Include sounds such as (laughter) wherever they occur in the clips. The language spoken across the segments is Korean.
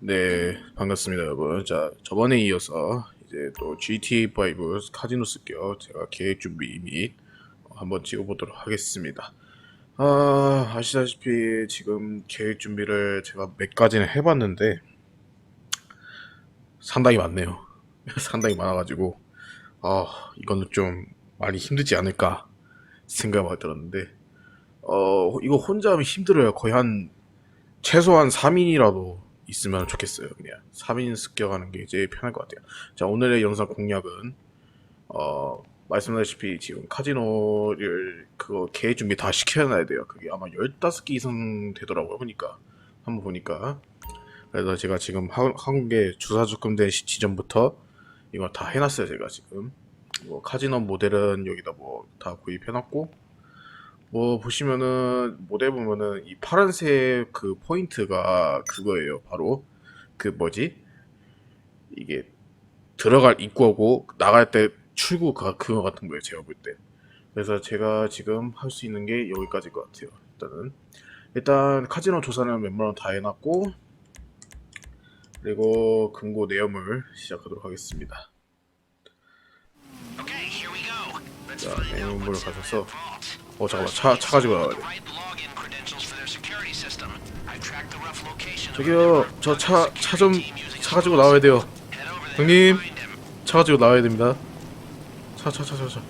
네, 반갑습니다, 여러분. 자, 저번에 이어서 이제 또 GTA5 카지노 습격 제가 계획 준비 및 한번 찍어보도록 하겠습니다. 아, 아시다시피 지금 계획 준비를 제가 몇 가지는 해봤는데 상당히 많네요. (laughs) 상당히 많아가지고 아, 이거는 좀 많이 힘들지 않을까 생각이 들었는데 어, 이거 혼자 하면 힘들어요. 거의 한 최소한 3인이라도 있으면 좋겠어요. 그냥 3인 습격하는 게 제일 편할 것 같아요. 자, 오늘의 영상 공략은 어, 말씀하다시피 지금 카지노를 그거 계획 준비 다 시켜놔야 돼요. 그게 아마 15개 이상 되더라고요. 보니까 한번 보니까 그래서 제가 지금 한- 한국에 주사 접근된 시점부터 이거 다 해놨어요. 제가 지금 뭐 카지노 모델은 여기다 뭐 다 구입해놨고 뭐 보시면은 모델 보면은 이 파란색 그 포인트가 그거예요. 바로 그 뭐지? 이게 들어갈 입구하고 나갈 때 출구가 그거 같은 거예요. 제가 볼 때. 그래서 제가 지금 할 수 있는 게 여기까지인 것 같아요. 일단은 일단 카지노 조사는 웬만하면 다 해놨고 그리고 금고 내역을 시작하도록 하겠습니다. 자, 내용물을 vault. 어 잠깐만 차, 차 가지고 나와야 돼. 저기요 저 차 차 좀 차 가지고 나와야 돼요. 형님. 차 가지고 나와야 됩니다. 차 차 차 차 차.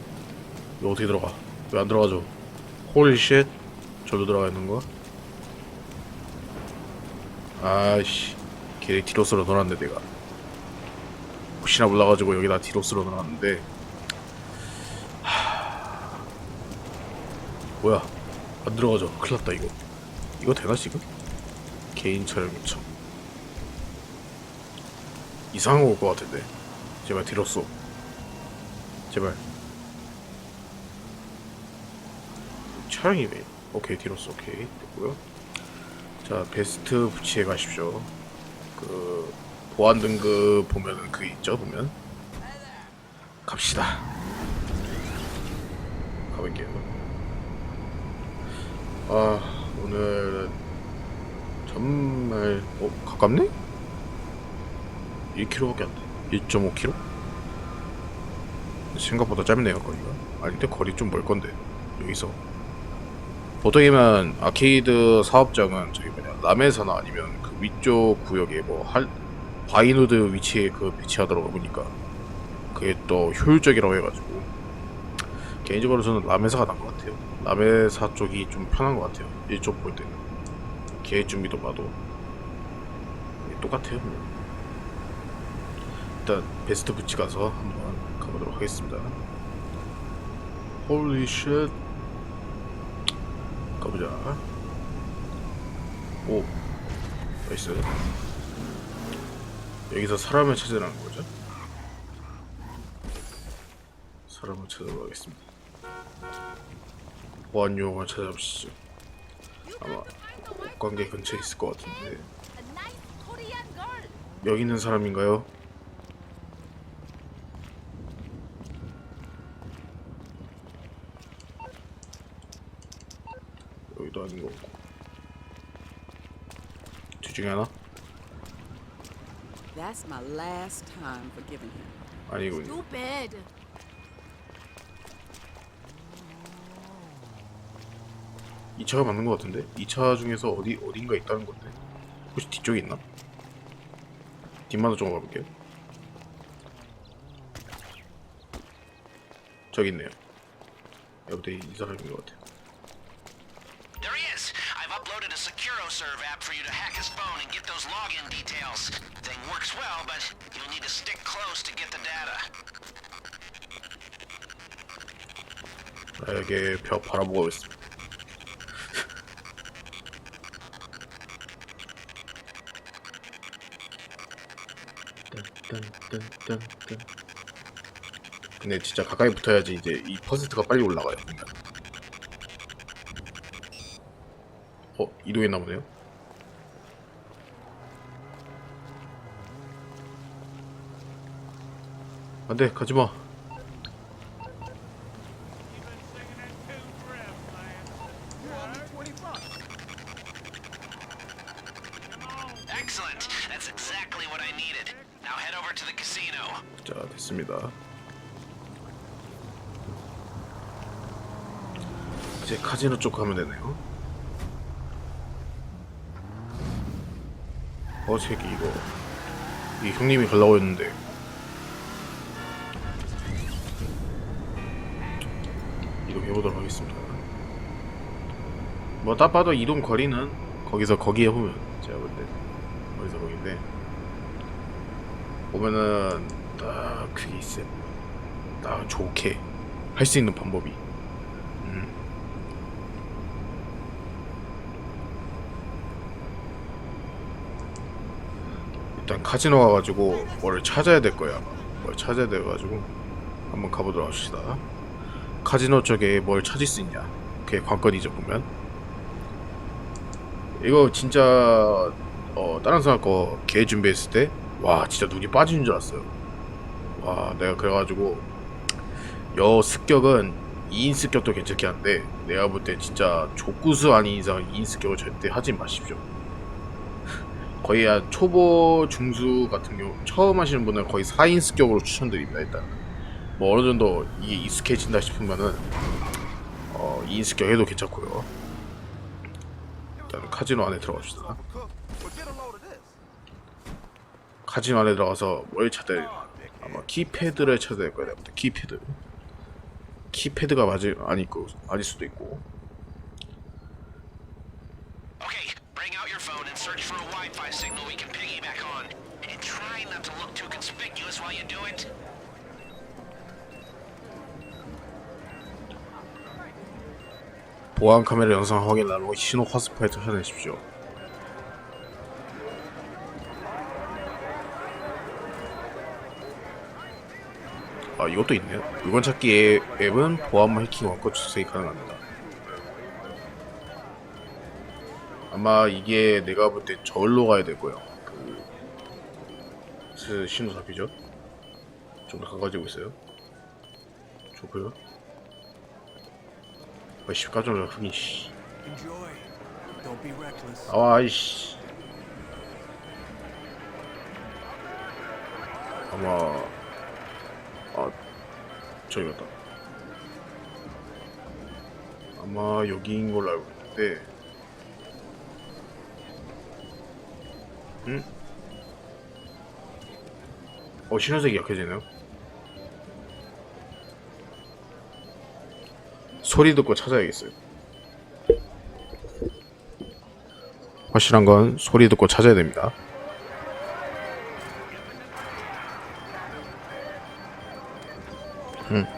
이거 어떻게 들어가? 왜 안 들어가죠? 홀리 쉣. 저도 들어가 있는 거. 아이씨. 걔 디로스로 넣어놨네 내가. 혹시나 몰라가지고 여기다 디로스로 넣어놨는데. 뭐야? 안 들어가죠? 큰일났다 이거. 이거 되나 지금? 개인 촬영 요청. 이상한 거 올 것 같은데. 제발 디로스. 제발. 촬영이 왜? 오케이 디로스 오케이 됐고요. 자 베스트 부치에 가십시오. 그 보안 등급 보면은 그 있죠 보면. 갑시다. 가볼게요. 아 오늘 정말 어 가깝네? 1km밖에 안 돼. 1.5km? 생각보다 짧네요 거리가. 아니 근데 거리 좀 멀 건데 여기서 보통이면 아케이드 사업장은 저기 뭐냐 남해사나 아니면 그 위쪽 구역에 뭐 할 바이노드 위치에 그 배치하더라고 보니까 그게 또 효율적이라고 해가지고 개인적으로 저는 남해사가 나은 것 같아 요. 남해사 쪽이 좀 편한 것 같아요. 이쪽 볼 때는 계획 준비도 봐도 똑같아요. 뭐. 일단 베스트 부치 가서 한번 가보도록 하겠습니다. 홀리 쉣 가보자. 오 나이스. 여기서 사람을 찾으라는 거죠? 사람을 찾아보겠습니다 보안 요원을 찾아보시죠. 아마 관계 근처에 있을 것 같은데. 여기 있는 사람인가요? 여기도 아닌 것 같고 둘 중에 하나? That's my last time forgiving him. 아니군요 Stupid. 이 차가 맞는 것 같은데? 이차 중에서 어디 어딘가 있다는 건데 혹시 뒤쪽에 있나? 뒷만도 좀 가볼게요 저기 있네요 여보대 이 사람인 것 같아요 SecuroServe app for you to hack his phone and get those login details. Thing works well, but you'll need to stick close to get the data. 나에게 벽 바라보고 있습니다 근데 진짜 가까이 붙어야지 이제 이 퍼센트가 빨리 올라가요. 어 이동했나 보네요. 안돼 가지 마. 카지노 쪽 가면 되네요. 어 새끼 이거 이 형님이 가려고 했는데 이동해보도록 하겠습니다. 뭐 딱 봐도 이동 거리는 거기서 거기에 보면 제가 볼 때 거기서 거기인데 보면은 딱 그게 있어요. 딱 좋게 할 수 있는 방법이. 음. 일단 카지노 가가지고 뭘 찾아야 될 거야. 뭘 찾아야 돼가지고 한번 가보도록 합시다. 카지노 쪽에 뭘 찾을 수 있냐? 그게 관건이죠 보면. 이거 진짜 어 다른 사람 거 개 준비했을 때 와 진짜 눈이 빠지는 줄 알았어요. 와 내가 그래가지고 여 습격은 2인 습격도 괜찮긴 한데 내가 볼 때 진짜 족구수 아닌 이상 2인 습격을 절대 하지 마십시오. 거의 한 초보 중수 같은 경우 처음 하시는 분은 거의 4인 습격으로 추천드립니다 일단. 뭐 어느 정도 이게 익숙해진다 싶으면은 어 2인 습격 해도 괜찮고요. 일단 카지노 안에 들어갑시다. 카지노 안에 들어가서 뭘 찾아야 되나? 아마 키패드를 찾아야 될 볼때 키패드. 키패드가 맞을 아닐 거 아닐 수도 있고 Okay, bring out your phone and search for a Wi-Fi signal we can piggyback on. And try not to look too conspicuous while you do it. 보안 카메라 영상 확인하고 신호 화스파이트 찾아내십시오. 아 이것도 있네요. 물건 찾기 앱, 앱은 보안만 해킹 원가 추색이 가능합니다. 아마 이게 내가 볼 때 저울로 가야 될 거예요. 그, 그 신호 잡히죠? 좀 가가지고 있어요. 좋고요. 아이씨 깜짝 놀라 흑인 씨. 나와 아이씨 아마 아 저기 갔다 아마 여기인 걸로 알고 있는데 응? 어 신호색이 약해지네요 소리 듣고 찾아야겠어요 확실한 건 소리 듣고 찾아야 됩니다. I'm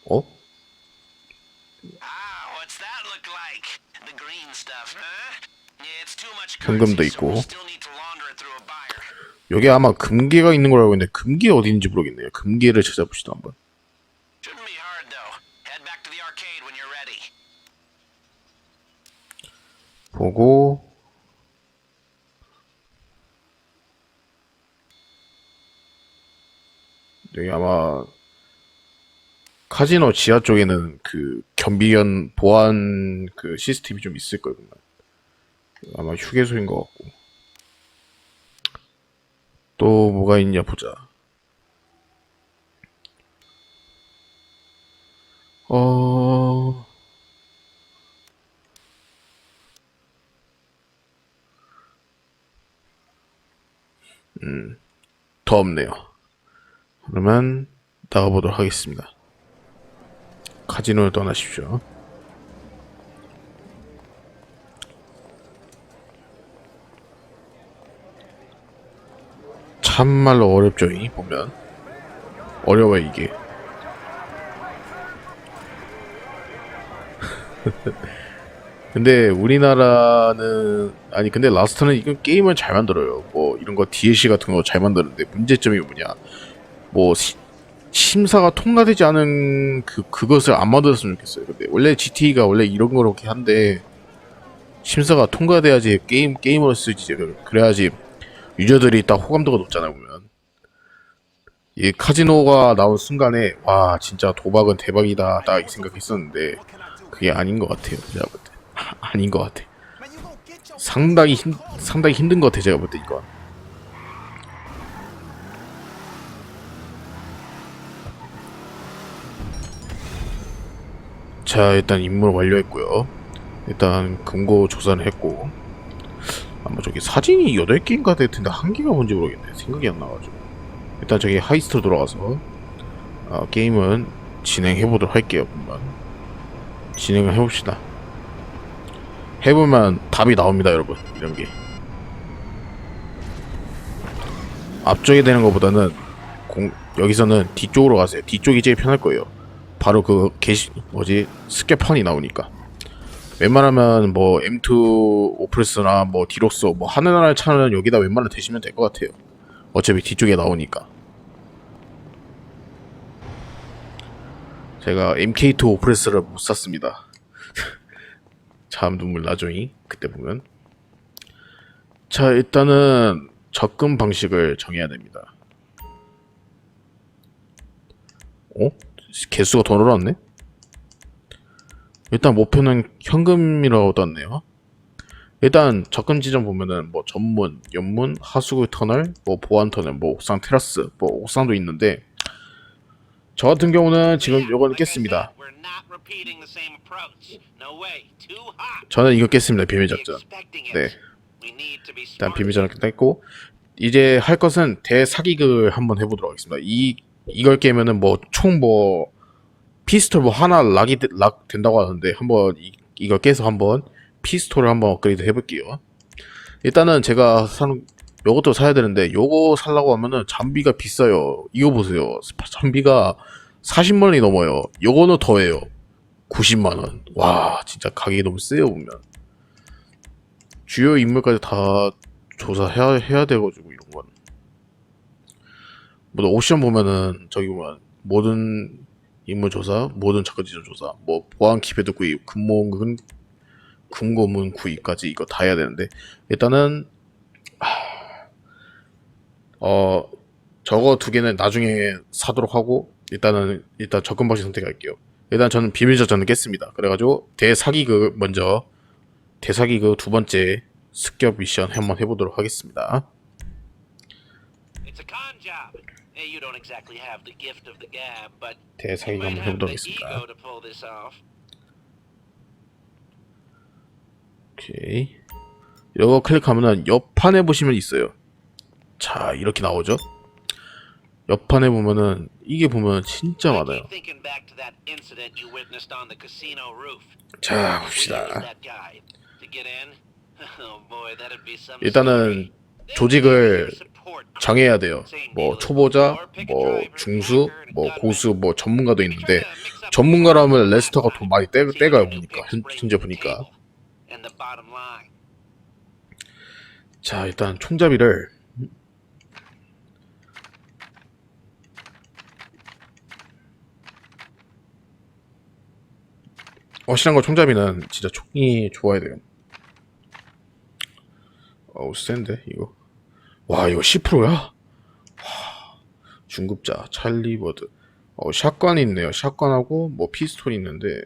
through a buyer. 여기 아마 금괴가 있는 걸로 알고 있는데 금괴 어디 있는지 모르겠네요. 금괴를 찾아봅시다 한번. 보고 여기 아마 카지노 지하 쪽에는 그 경비원 보안 그 시스템이 좀 있을 거예요. 아마 휴게소인 것 같고 또 뭐가 있냐 보자. 어. 더 없네요. 그러면 나가보도록 하겠습니다. 카지노를 떠나십시오. 참말로 어렵죠, 이 보면. 어려워, 이게. (laughs) 근데 우리나라는 아니 근데 라스트는 이건 게임을 잘 만들어요. 뭐 이런 거 DLC 같은 거 잘 만드는데 문제점이 뭐냐? 뭐 시, 심사가 통과되지 않은 그 그것을 안 만들었으면 좋겠어요. 근데 원래 GT가 원래 이런 거렇게 한데 심사가 통과돼야지 게임 게임으로 쓰지. 그래야지 유저들이 딱 호감도가 높잖아요 보면. 이 카지노가 나온 순간에 와 진짜 도박은 대박이다 딱 생각했었는데 그게 아닌 것 같아요 제가 볼 때. 아닌 것 같아. 상당히 힘 상당히 힘든 것 같아 제가 볼 때 이건. 자 일단 임무 완료했고요. 일단 금고 조사를 했고. 아마 저기 사진이 8개인가 될 텐데 한 개가 뭔지 모르겠네. 생각이 안 나가지고. 일단 저기 하이스트로 돌아가서 어, 게임은 진행해 보도록 할게요 한번 진행을 해봅시다. 해보면 답이 나옵니다 여러분. 이런 게. 앞쪽에 되는 것보다는 공, 여기서는 뒤쪽으로 가세요. 뒤쪽이 제일 편할 거예요 바로 그 게시 뭐지? 스캐펀이 나오니까. 웬만하면 뭐 M2 오프레스나 뭐 디록소 뭐 하늘나라의 차는 여기다 웬만하면 대시면 될 것 같아요. 어차피 뒤쪽에 나오니까. 제가 MK2 오프레스를 못 샀습니다. (laughs) 참 눈물 나죠이 그때 보면. 자 일단은 접근 방식을 정해야 됩니다. 어? 개수가 더 늘어났네? 일단 목표는 현금이라고 떴네요. 일단 접근 지점 보면은 뭐 전문, 연문, 하수구 터널, 뭐 보안 터널, 뭐 옥상 테라스, 뭐 옥상도 있는데 저 같은 경우는 지금 요거는 깼습니다. 저는 이거 깼습니다. 비밀 작전. 네, 일단. 비밀 작전 깼고 이제 할 것은 대사기극을 한번 해보도록 하겠습니다. 이 이걸 깨면은 뭐총뭐 피스톨 뭐 하나 락이 되- 락 된다고 하는데 한번 이, 이걸 깨서 한번 피스톨을 한번 업그레이드 해볼게요. 일단은 제가 사는 요것도 사야 되는데 요거 살라고 하면은 장비가 비싸요. 이거 보세요. 장비가 40만 원이 넘어요. 요거는 더해요. 90만 원. 와 진짜 가격이 너무 세요 보면. 주요 인물까지 다 조사해야 해야 돼가지고 이런 건. 뭐 옵션 보면은 저기 보면 모든 인물 조사, 모든 접근 지점 조사, 뭐 보안 키패드 구입, 금모근 금고문 구입까지 이거 다 해야 되는데 일단은 하, 어 저거 두 개는 나중에 사도록 하고 일단은 일단 접근 방식 선택할게요. 일단 저는 비밀 저장을 깼습니다. 그래가지고 대사기극 먼저 대사기극 두 번째 습격 미션 한번 해보도록 하겠습니다. Hey, you don't exactly have the gift of the gab, but you 대사기극 might 한번 have 해보도록 the 하겠습니다. ego to pull this off. 오케이. 이거 클릭하면은 옆판에 보시면 있어요. 자, 이렇게 나오죠? 옆판에 보면은 이게 보면 진짜 I 많아요. keep thinking back to that incident you witnessed on the casino roof. 자, Where was 봅시다. that guy? To get in? Oh boy, that'd be some 일단은 조직을 정해야 돼요. 뭐 초보자, 뭐 중수, 뭐 고수, 뭐 전문가도 있는데 전문가라면 레스터가 더 많이 떼, 떼가요 보니까 현, 현재 보니까. 자 일단 총잡이를 건 총잡이는 진짜 총이 좋아야 돼요 어우 센데 이거 와 이거 10%야? 와, 중급자 찰리버드 어 샷건 있네요 샷건하고 뭐 피스톨이 있는데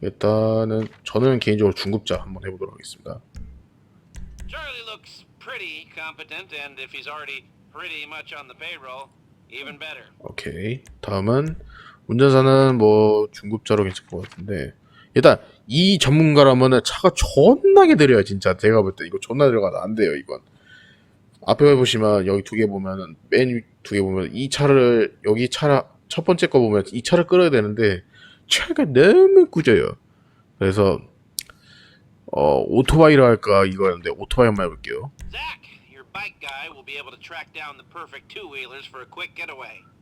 일단은 저는 개인적으로 중급자 한번 해보도록 하겠습니다 Charlie looks pretty competent, and if he's already pretty much on the payroll, even better. 오케이. 다음은 운전사는 뭐 중급자로 괜찮을 것 같은데 일단 이 전문가라면은 차가 존나게 느려요 진짜 제가 볼 때 이거 존나 들어가도 안 돼요 이건 앞에 보시면 여기 두 개 보면은 맨두 개 보면 이 차를 여기 차라 첫 번째 거 보면 이 차를 끌어야 되는데 차가 너무 꾸져요 그래서 어 오토바이로 할까 이거였는데 오토바이 한번 해볼게요.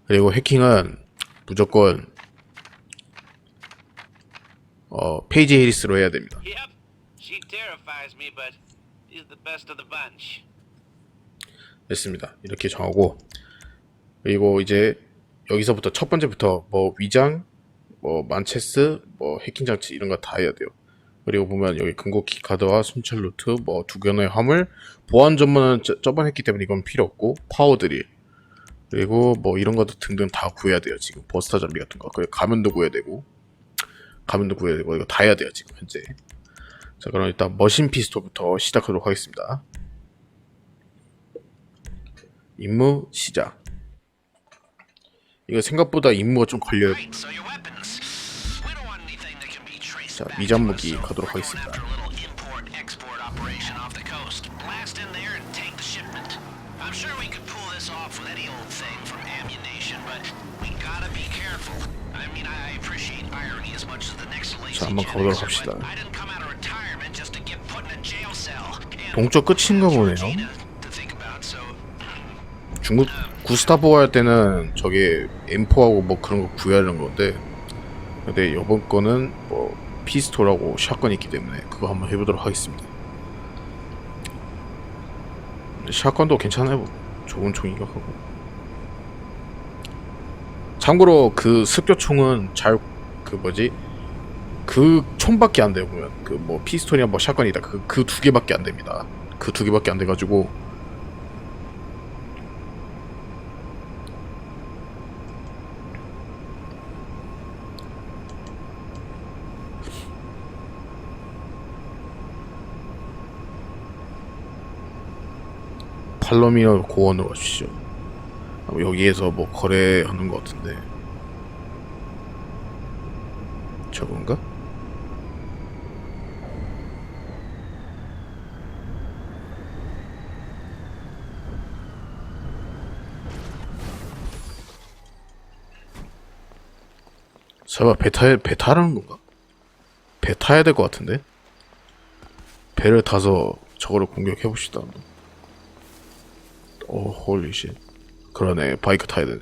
그리고 해킹은 무조건 어 페이지 해리스로 해야 됩니다. Yep. She terrifies me, but she's the best of the bunch. 됐습니다. 이렇게 정하고 그리고 이제 여기서부터 첫 번째부터 뭐 위장, 뭐 만체스, 뭐 해킹 장치 이런 거 다 해야 돼요. 그리고 보면 여기 금고키 카드와 순찰 루트, 뭐 두 견의 화물, 보안 전문은 저, 저번 했기 때문에 이건 필요 없고 파워 드릴 그리고 뭐 이런 것도 등등 다 구해야 돼요. 지금 버스터 장비 같은 거, 그리고 가면도 구해야 되고 가면도 구해야 되고 이거 다 해야 돼요. 지금 현재. 자 그럼 일단 머신 피스톨부터 시작하도록 하겠습니다. 임무 시작. 이거 생각보다 임무가 좀 걸려요. 자, back 미장 to 무기 us, so 가도록 하겠습니다. 자, 한번 가보도록 합시다. 동쪽 끝인가 보네요. 중국 구스타보 할 때는 저게 M4하고 뭐 그런 거 구해하는 건데 근데 이번 거는 뭐 피스톨하고 샷건이 있기 때문에 그거 한번 해보도록 하겠습니다. 샷건도 괜찮아요. 뭐. 좋은 총이가 하고. 참고로 그 습격총은 잘 그 뭐지 그 총밖에 안 돼요 보면 그 뭐 피스톨이나 뭐 샷건이다 그 그 두 개밖에 안 됩니다. 그 두 개밖에 안 돼가지고 팔로미너 고원으로. 아, 여기에서 뭐 거래하는 것 같은데 저건가? 설마 배 타, 배 타라는 건가? 배 타야 될 것 같은데? 배를 타서 저거를 공격해봅시다. 오, 홀리 쉣. 그러네. 바이크 타야 되네.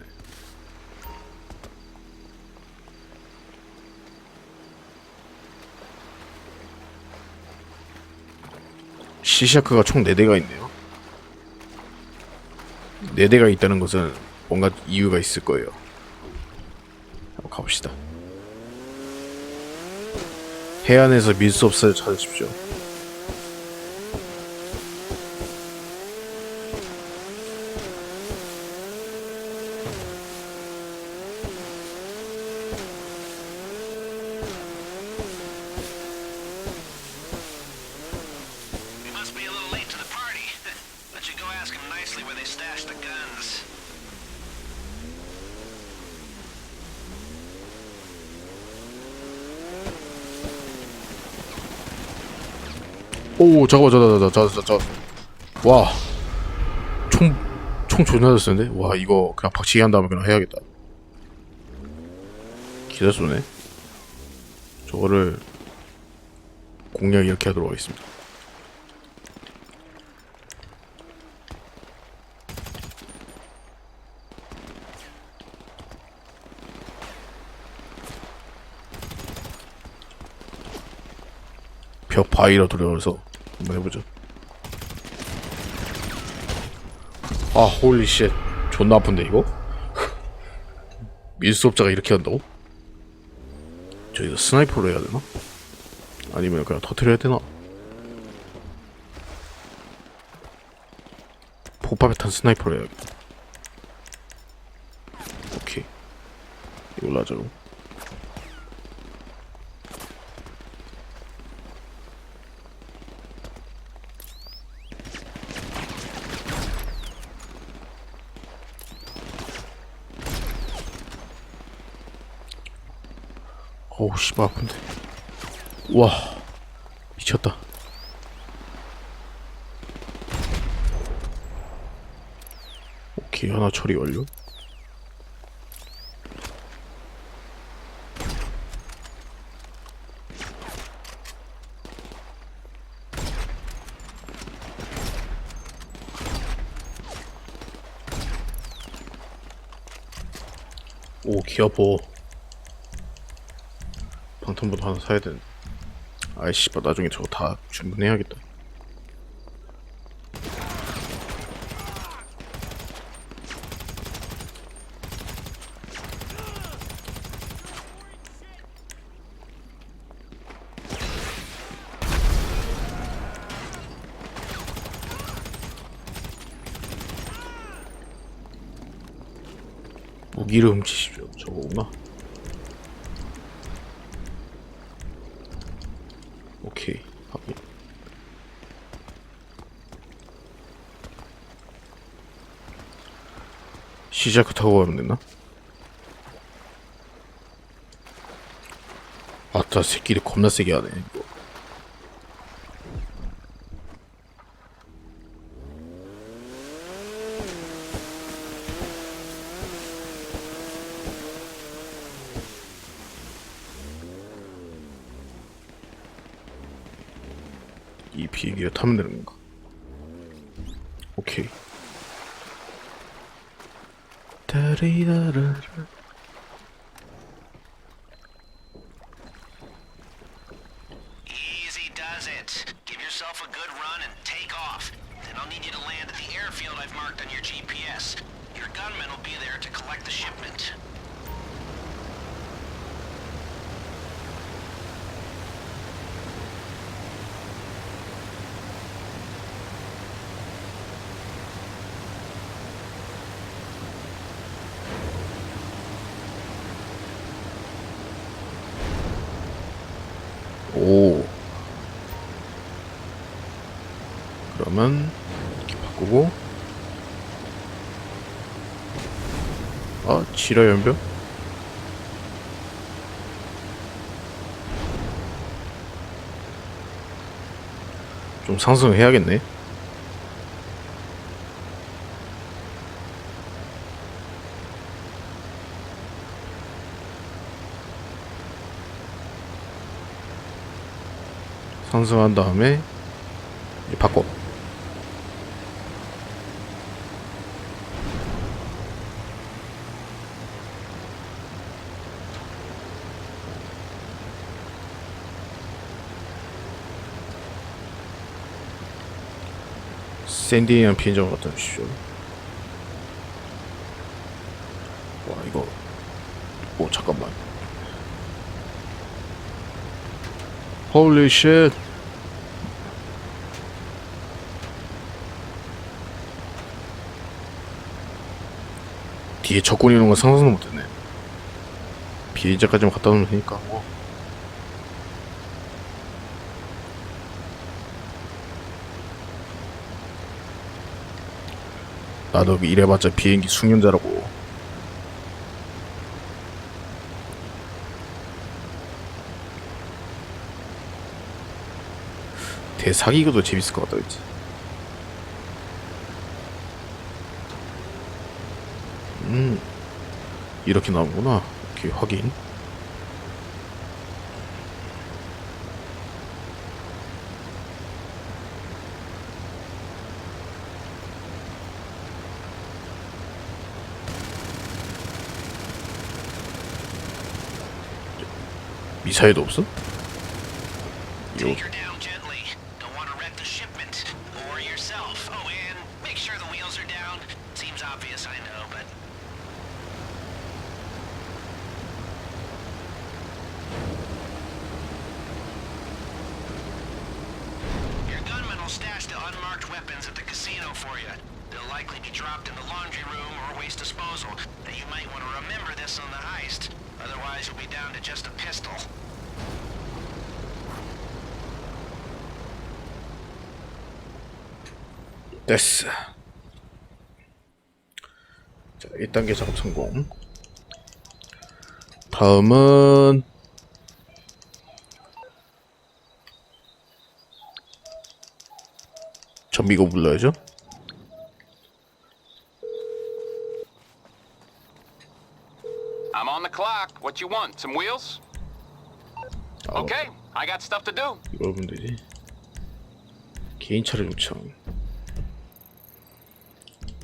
시샤크가 총 4대가 있네요. 4대가 있다는 것은 뭔가 이유가 있을 거예요. 한번 가봅시다. 해안에서 밀수 없어요 찾으십시오. 오 잠깐만 저저저저저저 와. 총, 총 존나 잘 쓰는데? 와, 이거 그냥 박치기 한 다음에 그냥 해야겠다. 기다 쏘네. 저거를 공략 이렇게 하도록 하겠습니다. 벽 바위로 들어가서 한번 해보죠. 아 홀리 쉣 존나 아픈데 이거? 밀수업자가 이렇게 한다고? 저 이거 스나이퍼로 해야 되나? 아니면 그냥 터트려야 되나? 폭발에 탄 스나이퍼로 해야겠다 오케이 이걸로 하자고 어우 씨발 아픈데. 와 미쳤다. 오케이 하나 처리 완료. 오 기아포 방탄보도 하나 사야 되는데 아이씨, 봐 나중에 저거 다 주문해야겠다. 무기를 훔치십시오. 저거구나. 오케이. 확인. 시자크 타고 가면 되나? 아따 새끼를 겁나 세게 하네 타면 되는 건가? 오케이. 다리라라라. Easy does it. Give yourself a good run and take off. Then I'll need you to land at the airfield I've marked on your GPS. Your gunman will be there to collect the shipment. 오. 그러면 이렇게 바꾸고. 아, 지라 연병? 좀 상승해야겠네. 상승한 다음에 바꿔. 샌디에이안 비행장으로 갖다 주십시오. 와 이거 오 잠깐만. Holy shit. 뒤에 적군이 오는 건 상상도 못했네. 비행자까지만 갖다 놓으면 되니까 뭐. 나도 이래봤자 비행기 숙련자라고. 대사기가 재밌을 것 같다, 그치? 음, 이렇게 나오는구나. 이렇게 확인. 미사일도 없어? 이거 Take her down gently. Don't want to wreck the shipment. Or yourself. Oh, and make sure the wheels are down. Seems obvious, I know, but Your gunman will stash the unmarked weapons at the casino for you. They'll likely be dropped in the laundry room or waste disposal. Now, you might want to remember this on the heist. Otherwise, you'll be down to just a pistol. 됐어. 자, 1단계 작업 성공. 다음은 전비고 불러야죠. I'm on the clock. What you want? Some wheels? Okay, I got stuff to do. 이걸 보면 되지. 개인 차례 요청.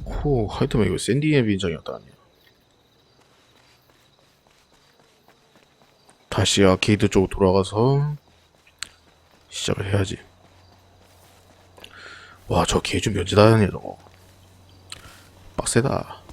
호, 하여튼 이거 샌디의 비행장이었다 아니야. 다시 아케이드 쪽으로 돌아가서 시작을 해야지. 와, 저 개좀 면제다니 저거. 빡세다.